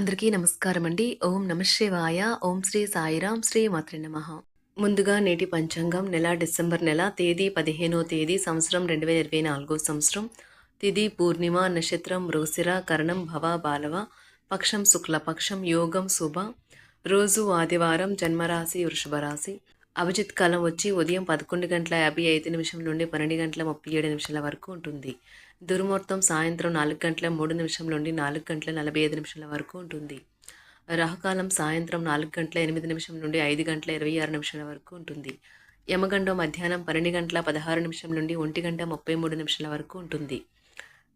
అందరికీ నమస్కారం అండి. ఓం నమ శివాయ. ఓం శ్రీ సాయిరాం. శ్రీ మాత్రి నమ. ముందుగా నేటి పంచాంగం నెల డిసెంబర్ నెల తేదీ పదిహేనో తేదీ సంవత్సరం రెండు వేల ఇరవై నాలుగో సంవత్సరం. తిథి పూర్ణిమ నక్షత్రం రోసిర కరణం భవ బాలవ పక్షం శుక్లపక్షం యోగం శుభ. రోజు ఆదివారం జన్మరాశి వృషభ రాశి. అభిజిత్ కాలం వచ్చి ఉదయం పదకొండు గంటల యాభై ఐదు నిమిషం నుండి పన్నెండు గంటల ముప్పై ఏడు నిమిషాల వరకు ఉంటుంది. దుర్ముహూర్తం సాయంత్రం నాలుగు గంటల మూడు నిమిషం నుండి నాలుగు గంటల నలభై ఐదు నిమిషాల వరకు ఉంటుంది. రాహుకాలం సాయంత్రం నాలుగు గంటల ఎనిమిది నిమిషం నుండి ఐదు గంటల ఇరవై ఆరు నిమిషాల వరకు ఉంటుంది. యమగండం మధ్యాహ్నం పన్నెండు గంటల పదహారు నిమిషం నుండి ఒంటి గంట ముప్పై మూడు నిమిషాల వరకు ఉంటుంది.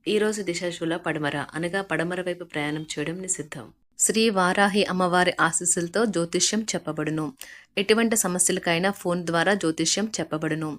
ఈరోజు దిశాశూల పడమర. అనగా పడమర వైపు ప్రయాణం చేయడం నిషిద్ధం. శ్రీ వారాహి అమ్మవారి ఆశీస్సులతో జ్యోతిష్యం చెప్పబడును. ఎటువంటి సమస్యలకైనా ఫోన్ ద్వారా జ్యోతిష్యం చెప్పబడును.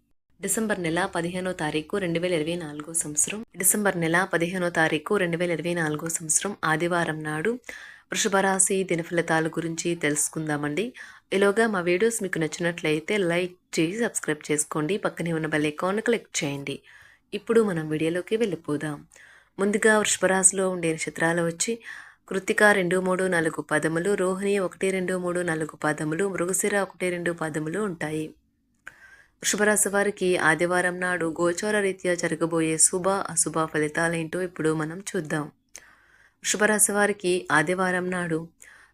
డిసెంబర్ నెల పదిహేనో తారీఖు రెండు వేల ఇరవై నాలుగో సంవత్సరం. డిసెంబర్ నెల పదిహేనో తారీఖు రెండు వేల ఇరవై నాలుగో సంవత్సరం ఆదివారం నాడు వృషభరాశి దినఫలితాల గురించి తెలుసుకుందామండి. ఈలోగా మా వీడియోస్ మీకు నచ్చినట్లయితే లైక్ చేసి సబ్స్క్రైబ్ చేసుకోండి. పక్కనే ఉన్న బెల్ ఐకాన్ క్లిక్ చేయండి. ఇప్పుడు మనం వీడియోలోకి వెళ్ళిపోదాం. ముందుగా వృషభరాశిలో ఉండే నక్షత్రాలు వచ్చి కృతిక రెండు మూడు నాలుగు పదములు రోహిణి ఒకటి రెండు మూడు నాలుగు పదములు మృగశిర ఒకటి రెండు పదములు ఉంటాయి. వృషభరాశి వారికి ఆదివారం నాడు గోచార రీత్యా జరగబోయే శుభ అశుభ ఫలితాలేంటో ఇప్పుడు మనం చూద్దాం. వృషభరాశి వారికి ఆదివారం నాడు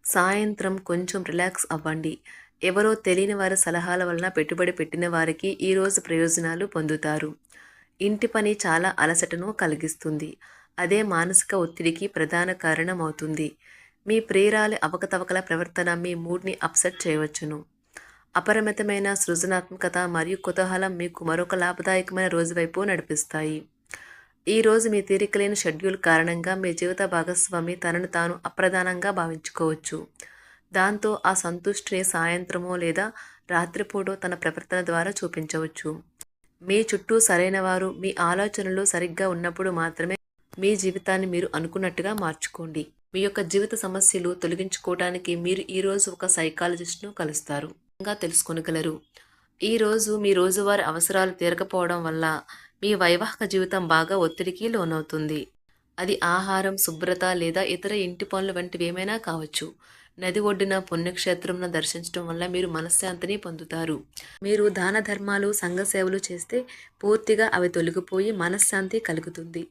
సాయంత్రం కొంచెం రిలాక్స్ అవ్వండి. ఎవరో తెలియని వారి సలహాల వలన పెట్టుబడి పెట్టిన వారికి ఈరోజు ప్రయోజనాలు పొందుతారు. ఇంటి పని చాలా అలసటను కలిగిస్తుంది. అదే మానసిక ఒత్తిడికి ప్రధాన కారణం అవుతుంది మీ ప్రియురాలి అవకతవకల ప్రవర్తన మీ మూడ్ని అప్సెట్ చేయవచ్చును. అపరిమితమైన సృజనాత్మకత మరియు కుతూహలం మీకు మరొక లాభదాయకమైన రోజు వైపు నడిపిస్తాయి. ఈ రోజు మీ తీరికలేని షెడ్యూల్ కారణంగా మీ జీవిత భాగస్వామి తనను తాను అప్రధానంగా భావించుకోవచ్చు. దాంతో ఆ సంతుష్టిని సాయంత్రమో లేదా రాత్రిపూటో తన ప్రవర్తన ద్వారా చూపించవచ్చు. మీ చుట్టూ సరైన వారు మీ ఆలోచనలు సరిగ్గా ఉన్నప్పుడు మాత్రమే మీ జీవితాన్ని మీరు అనుకున్నట్టుగా మార్చుకోండి. మీ యొక్క జీవిత సమస్యలు తొలగించుకోవడానికి మీరు ఈరోజు ఒక సైకాలజిస్ట్ను కలుస్తారు. ఇంకా తెలుసుకొనగలరు. ఈరోజు మీ రోజువారి అవసరాలు తీరకపోవడం వల్ల మీ వైవాహిక జీవితం బాగా ఒత్తిడికి లోనవుతుంది. అది ఆహారం శుభ్రత లేదా ఇతర ఇంటి పనులు వంటివి ఏమైనా కావచ్చు. నది ఒడ్డున పుణ్యక్షేత్రంను దర్శించడం వల్ల మీరు మనశ్శాంతిని పొందుతారు. మీరు దాన ధర్మాలు సంఘ సేవలు చేస్తే పూర్తిగా అవి తొలగిపోయి మనశ్శాంతి కలుగుతుంది.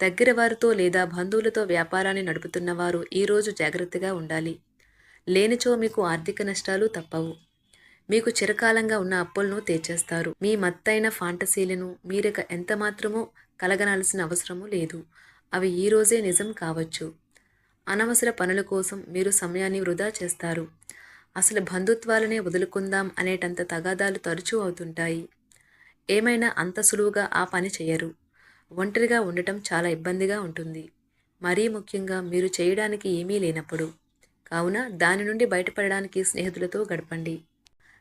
దగ్గర వారితో లేదా బంధువులతో వ్యాపారాన్ని నడుపుతున్నవారు ఈరోజు జాగ్రత్తగా ఉండాలి. లేనిచో మీకు ఆర్థిక నష్టాలు తప్పవు. మీకు చిరకాలంగా ఉన్న అప్పులను తీర్చేస్తారు. మీ మత్తైన ఫాంటసీలను మీరిక ఎంత మాత్రమో కలగనాల్సిన అవసరము లేదు. అవి ఈ రోజే నిజం కావచ్చు. అనవసర పనుల కోసం మీరు సమయాన్ని వృధా చేస్తారు. అసలు బంధుత్వాలనే వదులుకుందాం అనేటంత తగాదాలు తరచూ అవుతుంటాయి. ఏమైనా అంత సులువుగా ఆ పని చేయరు. ఒంటరిగా ఉండటం చాలా ఇబ్బందిగా ఉంటుంది. మరీ ముఖ్యంగా మీరు చేయడానికి ఏమీ లేనప్పుడు. కావున దాని నుండి బయటపడడానికి స్నేహితులతో గడపండి.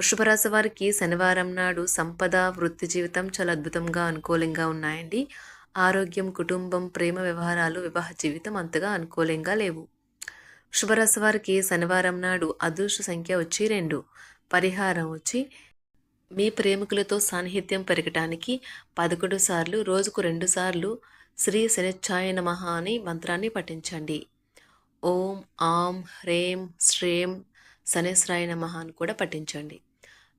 వృషభరాశి వారికి శనివారం నాడు సంపద వృత్తి జీవితం చాలా అద్భుతంగా అనుకూలంగా ఉన్నాయండి. ఆరోగ్యం కుటుంబం ప్రేమ వ్యవహారాలు వివాహ జీవితం అంతగా అనుకూలంగా లేవు. వృషభరాశి వారికి శనివారం నాడు అదృష్ట సంఖ్య వచ్చి రెండు. పరిహారం వచ్చి మీ ప్రేమికులతో సాన్నిహిత్యం పెరగటానికి పదకొండు సార్లు రోజుకు రెండు సార్లు శ్రీ శనిచ్ఛాయ నమః అని మంత్రాన్ని పఠించండి. ఓం ఆం హ్రేం శ్రేం శనేశ్రాయ నమః అని కూడా పఠించండి.